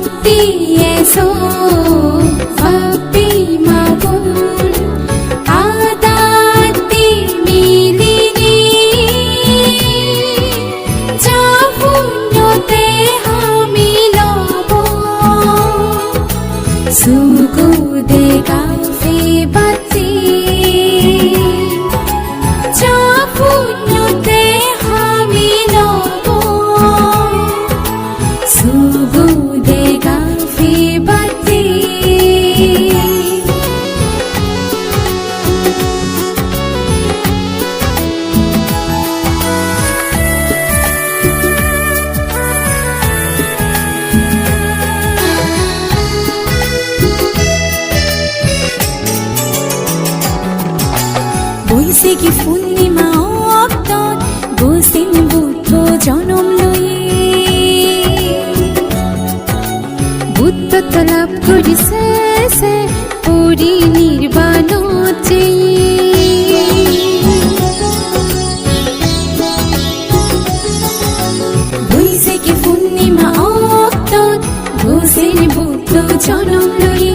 ستي يسوع ربي مقبول عطاتي ميليني جافونيوتي هامي لبو سوكو دي كافي باتي বৈশাখী পূর্ণিমা অক্তর গোসিন বুদ্ধ জনম লয়ে। বুদ্ধত্ব লাভ করিছে সে পুরী নির্বাণ চেয়ে। বৈশাখী পূর্ণিমা অক্তর গোসিন বুদ্ধ জনম লয়ে।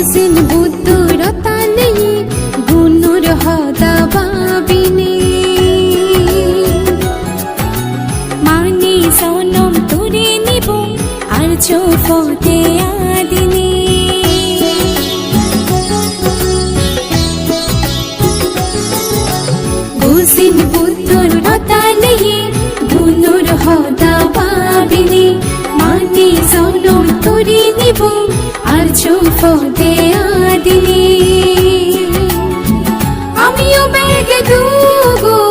বুঝিন বুদ্ধর তানে গুণর হদা বাবিনে মানে সনম তুরে নিব আর চোফতে আদিনে বুঝিন বুদ্ধর তানে গুণর হদা বাবিনে মানে সনম তুরে নিব আর চোফতে আদিনে। আমিও ব্যাগে দুগুর